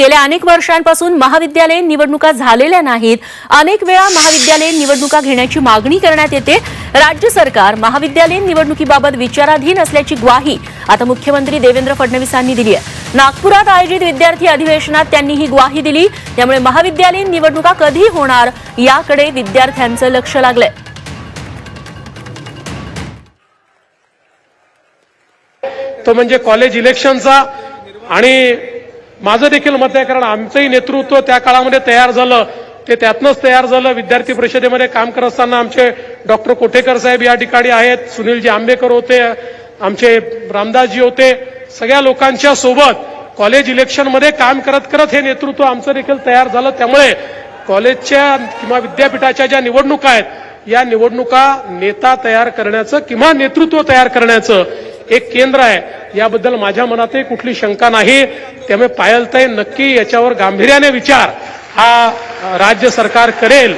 गेल्या अनेक वर्षांपासून महाविद्यालयीन निवडणुका झालेल्या नाहीत. अनेक वेळा महाविद्यालयीन निवडणुका घेण्याची मागणी करण्यात येते. राज्य सरकार महाविद्यालयीन निवडणुकीबाबत विचाराधीन असल्याची ग्वाही आता मुख्यमंत्री देवेंद्र फडणवीसांनी दिली आहे. नागपुरात आयोजित विद्यार्थी अधिवेशनात त्यांनी ही ग्वाही दिली. त्यामुळे महाविद्यालयीन निवडणुका कधी होणार याकडे विद्यार्थ्यांचं लक्ष लागलंय. तो म्हणजे कॉलेज इलेक्शनचा आणि माझं देखील मत आहे कारण आमचंही नेतृत्व त्या काळामध्ये तयार झालं. ते त्यातनंच तयार झालं. विद्यार्थी परिषदेमध्ये काम करत असताना आमचे डॉक्टर कोठेकर साहेब या ठिकाणी आहेत. सुनीलजी आंबेकर होते आमचे रामदासजी होते. सगळ्या लोकांच्या सोबत कॉलेज इलेक्शनमध्ये काम करत करत हे नेतृत्व आमचं देखील तयार झालं. त्यामुळे कॉलेजच्या किंवा विद्यापीठाच्या ज्या निवडणुका आहेत या निवडणुका नेता तयार करण्याचं किंवा नेतृत्व तयार करण्याचं एक केंद्र आहे. याबद्दल माझ्या मनातही कुठली शंका नाही. त्यामुळे पायलताई नक्की याच्यावर गांभीर्याने विचार. हा राज्य सरकार करेल.